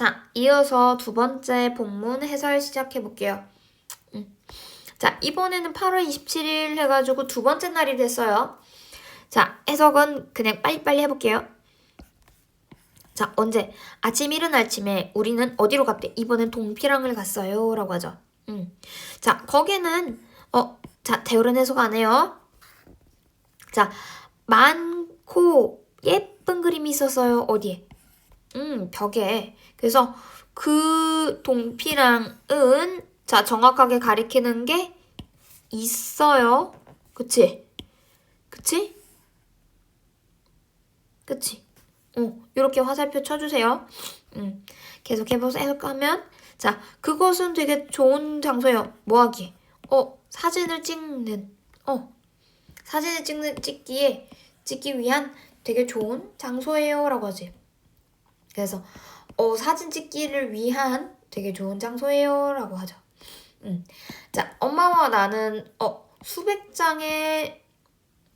자, 이어서 두 번째 본문 해설 시작해 볼게요. 음. 자, 이번에는 8월 27일 해가지고 두 번째 날이 됐어요. 자, 해석은 그냥 빨리빨리 해볼게요. 자, 언제? 아침 이른 아침에 우리는 어디로 갔대? 이번엔 동피랑을 갔어요. 라고 하죠. 음. 자, 거기는, 어, 자, 대우른 해석 안 해요. 자, 많고 예쁜 그림이 있었어요. 어디에? 음, 벽에. 그래서 그 동피랑 은 자, 정확하게 가리키는 게 있어요. 그치? 그치? 그치? 어, 이렇게 화살표 쳐주세요. 음, 계속 해보세요. 해석하면 자, 그것은 되게 좋은 장소예요. 뭐하기? 어, 사진을 찍는. 어, 사진을 찍는 찍기에 찍기 위한 되게 좋은 장소예요 라고 하지. 그래서 어, 사진 찍기를 위한 되게 좋은 장소예요 라고 하죠. 음. 자, 엄마와 나는 어, 수백 장의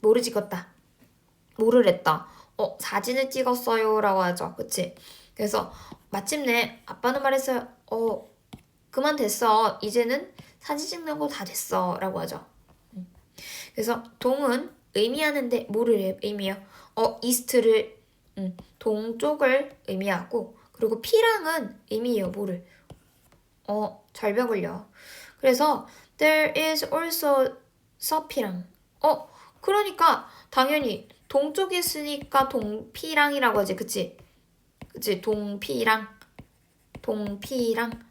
뭐를 찍었다. 뭐를 했다. 어, 사진을 찍었어요 라고 하죠. 그치? 그래서 마침내 아빠는 말했어요. 어, 그만 됐어. 이제는 사진 찍는 거 다 됐어. 라고 하죠. 음. 그래서 동은 의미하는데 뭐를 의미해요? 어, 이스트를 음, 동쪽을 의미하고 그리고 피랑은 의미해요. 뭐를? 어, 절벽을요. 그래서 there is also 서피랑. 어, 그러니까 당연히 동쪽에 있으니까 동피랑이라고 하지. 그치? 그치? 동피랑. 동피랑.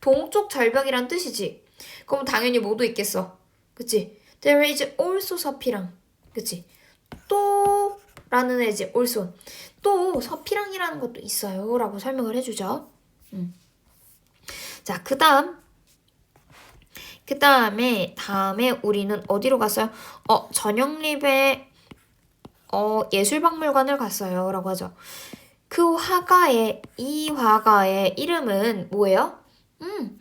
동쪽 절벽이란 뜻이지. 그럼 당연히 뭐도 있겠어. 그치? There is also 서피랑. 그치? 또 라는 애지 also. 또 서피랑이라는 것도 있어요. 라고 설명을 해주죠. 음. 자, 그 다음. 그 다음에, 다음에 우리는 어디로 갔어요? 어, 전영립의 어, 예술박물관을 갔어요. 라고 하죠. 그 화가의, 이 화가의 이름은 뭐예요? 음,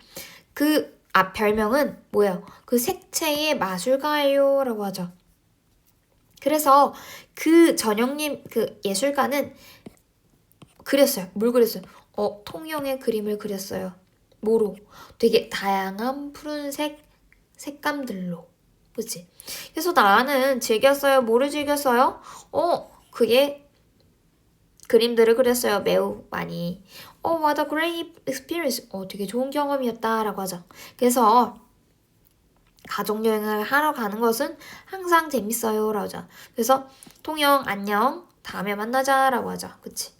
그, 아, 별명은 뭐예요? 그 색채의 마술가예요. 라고 하죠. 그래서 그 전영님 그 예술가는 그렸어요. 뭘 그렸어요? 어, 통영의 그림을 그렸어요. 뭐로? 되게 다양한 푸른색 색감들로. 그치? 그래서 나는 즐겼어요. 뭐를 즐겼어요? 어, 그게 그림들을 그렸어요. 매우 많이. 어, what a great experience. 어, 되게 좋은 경험이었다라고 하죠. 그래서 가족여행을 하러 가는 것은 항상 재밌어요. 라고 하죠. 그래서 통영 안녕. 다음에 만나자 라고 하죠. 그치?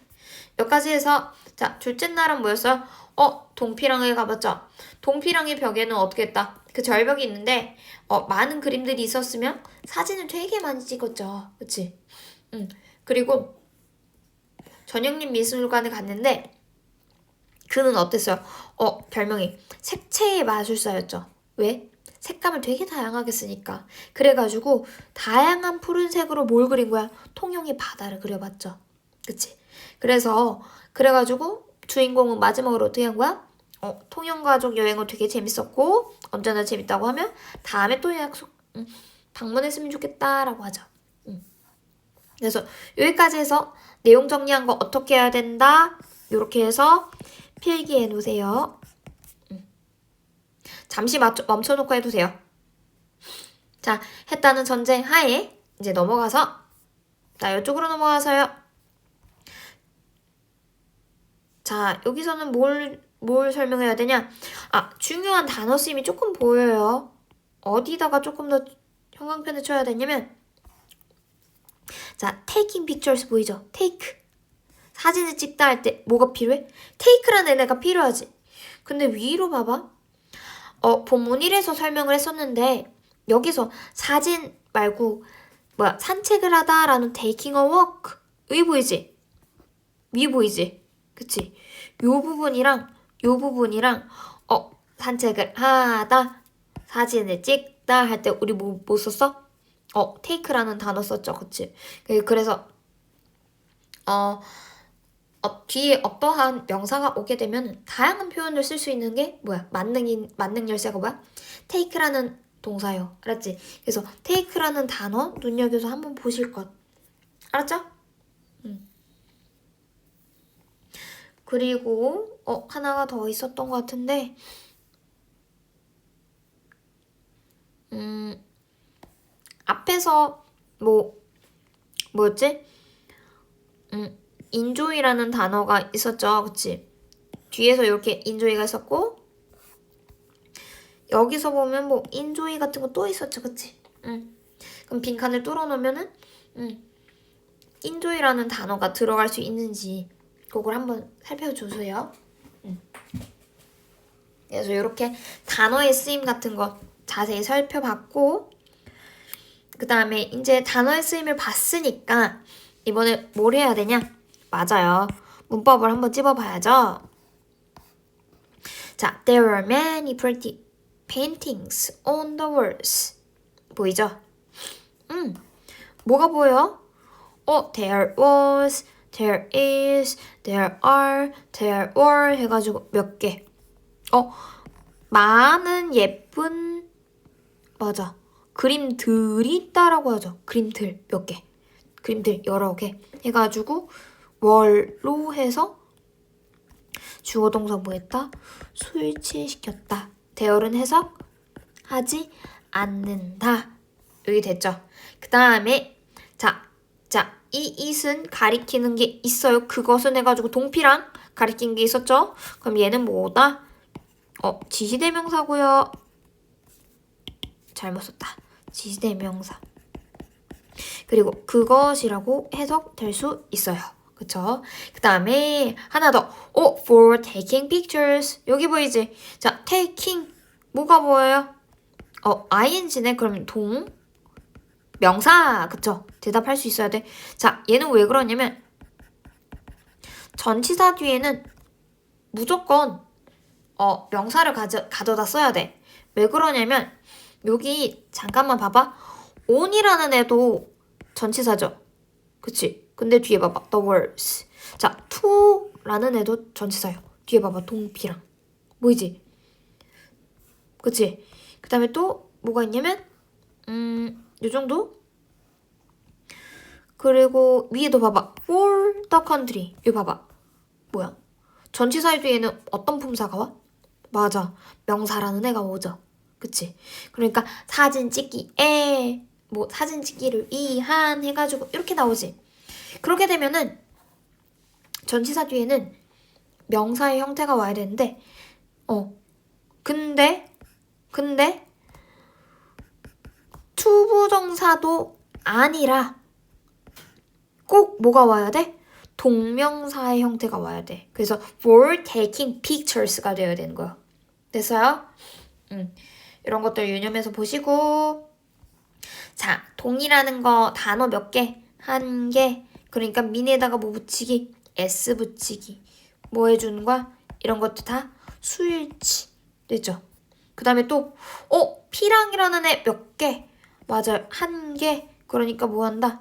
여기까지 해서 자, 둘째 날은 뭐였어요? 어, 동피랑을 가봤죠. 동피랑의 벽에는 어떻게 했다? 그 절벽이 있는데 어, 많은 그림들이 있었으면 사진을 되게 많이 찍었죠. 그치? 응. 그리고 전영림 미술관에 갔는데 그는 어땠어요? 어, 별명이 색채의 마술사였죠. 왜? 색감을 되게 다양하게 쓰니까. 그래가지고 다양한 푸른색으로 뭘 그린 거야? 통영의 바다를 그려봤죠. 그치? 그래서 그래가지고 주인공은 마지막으로 어떻게 한 거야? 어, 통영 가족 여행은 되게 재밌었고 언제나 재밌다고 하면 다음에 또 약속 음, 방문했으면 좋겠다라고 하죠. 음. 그래서 여기까지 해서 내용 정리한 거 어떻게 해야 된다 이렇게 해서 필기해 놓으세요. 음. 잠시 맞춰, 멈춰놓고 해두세요. 자, 했다는 전제 하에 이제 넘어가서 자 이쪽으로 넘어가서요. 자 여기서는 뭘 뭘 설명해야 되냐? 아, 중요한 단어 쓰임이 조금 보여요. 어디다가 조금 더 형광펜을 쳐야 되냐면 자, taking pictures 보이죠? take. 사진을 찍다 할 때 뭐가 필요해? take라는 애가 필요하지. 근데 위로 봐봐. 어, 본문 1에서 설명을 했었는데 여기서 사진 말고 뭐야 산책을 하다라는 taking a walk 위 보이지? 위 보이지? 그치? 요 부분이랑 요 부분이랑 어 산책을 하다 사진을 찍다 할 때 우리 뭐, 뭐 썼어? 어 테이크라는 단어 썼죠 그치? 그, 그래서 어, 어 뒤에 어떠한 명사가 오게 되면 다양한 표현을 쓸 수 있는 게 뭐야? 만능인 만능 열쇠가 뭐야? 테이크라는 동사요. 알았지? 그래서 테이크라는 단어 눈여겨서 한번 보실 것. 알았죠? 그리고 어 하나가 더 있었던 것 같은데 음 앞에서 뭐 뭐였지? 음 인조이라는 단어가 있었죠, 그치? 뒤에서 이렇게 인조이가 있었고 여기서 보면 뭐 인조이 같은 거 또 있었죠, 그치? 응. 그럼 빈칸을 뚫어놓으면은 응. 인조이라는 단어가 들어갈 수 있는지 그걸 한번 살펴주세요. 응. 그래서 이렇게 단어의 쓰임 같은 거 자세히 살펴봤고 그 다음에 이제 단어의 쓰임을 봤으니까 이번에 뭘 해야 되냐? 맞아요. 문법을 한번 찝어봐야죠. 자, there are many pretty paintings on the walls. 보이죠? 음, 뭐가 보여? 어, there was, there is, there are, there were 해가지고 몇 개. 어, 많은 예쁜, 맞아. 그림들이 있다라고 하죠. 그림들 몇 개. 그림들 여러 개 해가지고 월로 해서 주어 동사 뭐 했다? 수일치시켰다. 대열은 해석하지 않는다. 여기 됐죠? 그 다음에 자, 자, 이 it은 가리키는 게 있어요. 그것은 해가지고 동피랑 가리킨 게 있었죠? 그럼 얘는 뭐다? 어, 지시대명사고요. 잘못 썼다. 지시대명사. 그리고 그것이라고 해석될 수 있어요. 그쵸? 그 다음에 하나 더. 어, for taking pictures. 여기 보이지? 자, taking. 뭐가 보여요? 어, ing네. 그럼 동. 명사. 그쵸? 대답할 수 있어야 돼. 자, 얘는 왜 그러냐면 전치사 뒤에는 무조건 어, 명사를 가져, 가져다 써야 돼. 왜 그러냐면 여기 잠깐만 봐봐. on이라는 애도 전치사죠. 그치? 근데 뒤에 봐봐. the words. 자, to라는 애도 전치사요. 뒤에 봐봐. 동피랑. 보이지? 그치? 그 다음에 또 뭐가 있냐면 음, 요 정도? 그리고 위에도 봐봐. for the country. 이거 봐봐. 뭐야? 전치사의 뒤에는 어떤 품사가 와? 맞아. 명사라는 애가 오죠. 그치? 그러니까 사진 찍기에 뭐 사진 찍기를 위한 해가지고 이렇게 나오지. 그렇게 되면은 전치사 뒤에는 명사의 형태가 와야 되는데 어 근데 근데 투부정사도 아니라 꼭 뭐가 와야 돼? 동명사의 형태가 와야 돼. 그래서 for taking pictures가 되어야 되는 거야. 됐어요? 음, 이런 것들 유념해서 보시고 자, 동이라는 거 단어 몇 개? 한 개. 그러니까 민에다가 뭐 붙이기? s 붙이기. 뭐 해주는 거야? 이런 것도 다 수일치. 됐죠? 그 다음에 또, 어? 피랑이라는 애 몇 개? 맞아요. 한 개. 그러니까 뭐 한다?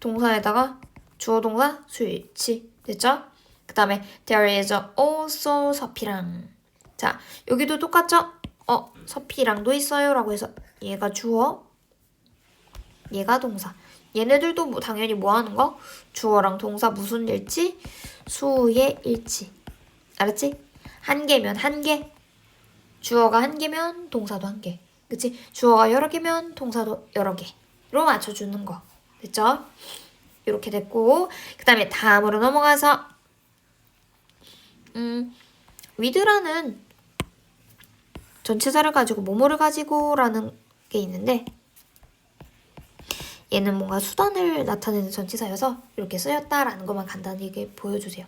동사에다가 주어 동사 수일치. 됐죠? 그 다음에 there is also 서피랑. 자, 여기도 똑같죠? 어, 서피랑도 있어요. 라고 해서 얘가 주어, 얘가 동사. 얘네들도 뭐 당연히 뭐 하는 거? 주어랑 동사 무슨 일치? 수의 일치. 알았지? 한 개면 한 개. 주어가 한 개면 동사도 한 개. 그치? 주어가 여러 개면 동사도 여러 개로 맞춰주는 거. 됐죠? 이렇게 됐고 그 다음에 다음으로 넘어가서 음, 위드라는 전치사를 가지고 뭐뭐를 가지고 라는 게 있는데 얘는 뭔가 수단을 나타내는 전치사여서 이렇게 쓰였다라는 것만 간단하게 보여주세요.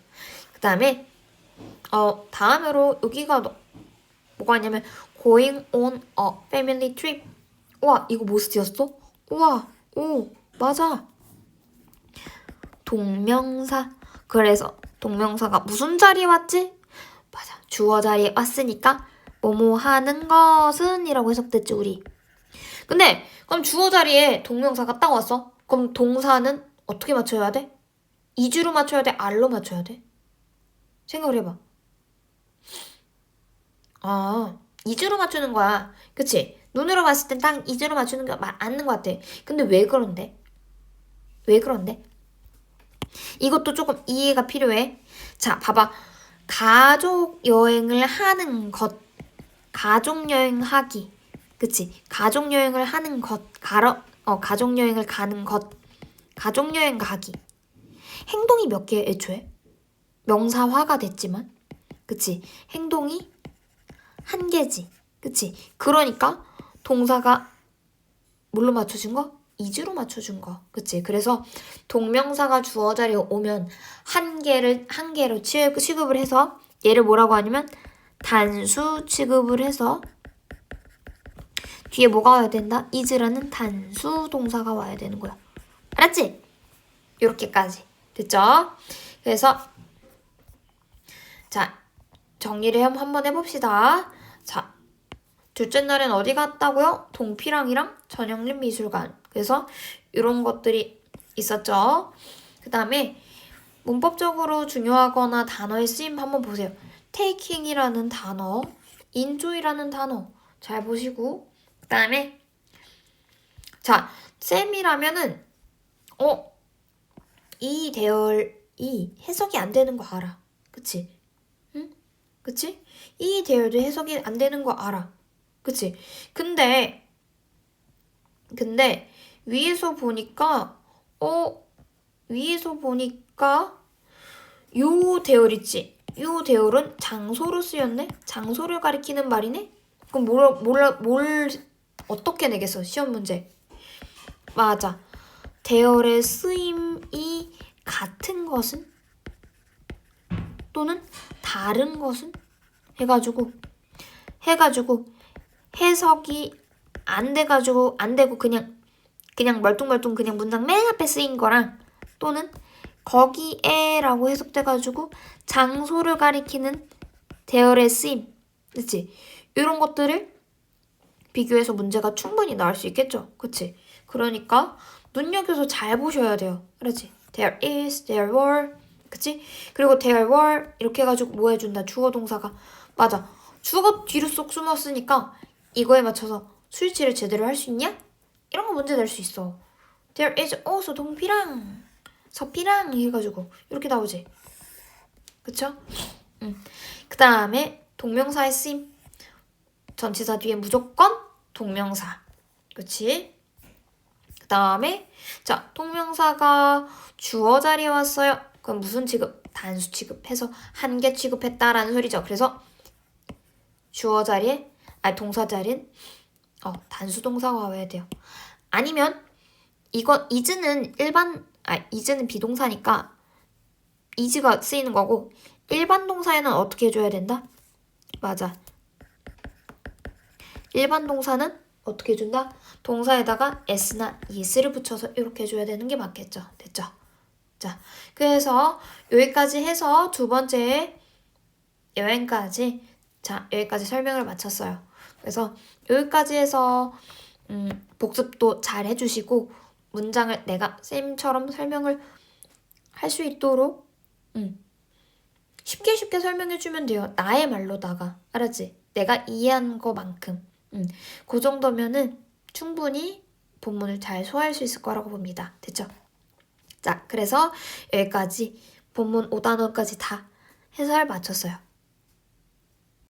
그 다음에 어 다음으로 여기가 너, 뭐가 있냐면 going on a family trip. 우와 이거 모스티였어? 우와 오 맞아. 동명사. 그래서 동명사가 무슨 자리에 왔지? 맞아 주어 자리에 왔으니까 뭐뭐 하는 것은 이라고 해석됐지 우리. 근데 그럼 주어 자리에 동명사가 딱 왔어. 그럼 동사는 어떻게 맞춰야 돼? 이주로 맞춰야 돼? 알로 맞춰야 돼? 생각을 해봐. 아, 이주로 맞추는 거야. 그치? 눈으로 봤을 땐 딱 이주로 맞추는 게 맞는 것 같아. 근데 왜 그런데? 왜 그런데? 이것도 조금 이해가 필요해. 자, 봐봐. 가족 여행을 하는 것. 가족 여행하기. 그치? 가족 여행을 하는 것. 가러, 어, 가족 여행을 가는 것. 가족 여행 가기. 행동이 몇 개, 애초에? 명사화가 됐지만. 그치? 행동이 한 개지. 그치? 그러니까 동사가 뭘로 맞춰준 거? 이주로 맞춰준 거. 그치? 그래서 동명사가 주어 자리에 오면 한 개를 한 개로 취- 취급을 해서 얘를 뭐라고 하냐면 단수 취급을 해서 뒤에 뭐가 와야 된다? is라는 단수 동사가 와야 되는 거야. 알았지? 이렇게까지 됐죠? 그래서 자 정리를 한- 한번 해봅시다. 자 둘째 날엔 어디 갔다고요? 동피랑이랑 전영림 미술관. 그래서 이런 것들이 있었죠. 그 다음에 문법적으로 중요하거나 단어의 쓰임 한번 보세요. taking이라는 단어, enjoy라는 단어 잘 보시고 그 다음에 자 쌤이라면은 어? 이 대열이 해석이 안 되는 거 알아. 그치? 응? 그치? 이 대열도 해석이 안 되는 거 알아. 그치? 근데 근데 위에서 보니까 어 위에서 보니까 요 대열 있지? 요 대열은 장소로 쓰였네? 장소를 가리키는 말이네? 그럼 뭘, 뭘, 뭘 어떻게 내겠어? 시험 문제. 맞아. 대열의 쓰임이 같은 것은 또는 다른 것은 해가지고 해가지고 해석이 안 돼가지고 안 되고 그냥 그냥 멀뚱멀뚱 그냥 문장 맨 앞에 쓰인 거랑 또는 거기에라고 해석돼가지고 장소를 가리키는 대열의 쓰임, 그치? 이런 것들을 비교해서 문제가 충분히 나올 수 있겠죠, 그치? 그러니까 눈여겨서 잘 보셔야 돼요, 그렇지? There is, there were, 그치? 그리고 there were 이렇게 해가지고 뭐 해준다? 주어 동사가 맞아. 주어 뒤로 쏙 숨었으니까 이거에 맞춰서 수일치를 제대로 할 수 있냐? 이런 거 문제 낼 수 있어. There is also 동피랑 서피랑 해가지고 이렇게 나오지. 그쵸? 응. 그 다음에 동명사의 쓰임. 전치사 뒤에 무조건 동명사. 그치? 그 다음에 자 동명사가 주어 자리에 왔어요. 그럼 무슨 취급? 단수 취급해서 한 개 취급했다라는 소리죠. 그래서 주어 자리에 아니 동사 자리엔 어 단수 동사가 와야 돼요. 아니면 이거 is는 일반 아 is는 비동사니까 is가 쓰이는 거고 일반 동사에는 어떻게 해줘야 된다? 맞아. 일반 동사는 어떻게 해준다? 동사에다가 s나 is를 붙여서 이렇게 해줘야 되는 게 맞겠죠. 됐죠? 자, 그래서 여기까지 해서 두 번째 여행까지 자 여기까지 설명을 마쳤어요. 그래서 여기까지 해서 음, 복습도 잘 해주시고 문장을 내가 쌤처럼 설명을 할 수 있도록 음, 쉽게 쉽게 설명해주면 돼요. 나의 말로다가 알았지? 내가 이해한 것만큼 음, 그 정도면은 충분히 본문을 잘 소화할 수 있을 거라고 봅니다. 됐죠? 자, 그래서 여기까지 본문 5단원까지 다 해설 마쳤어요.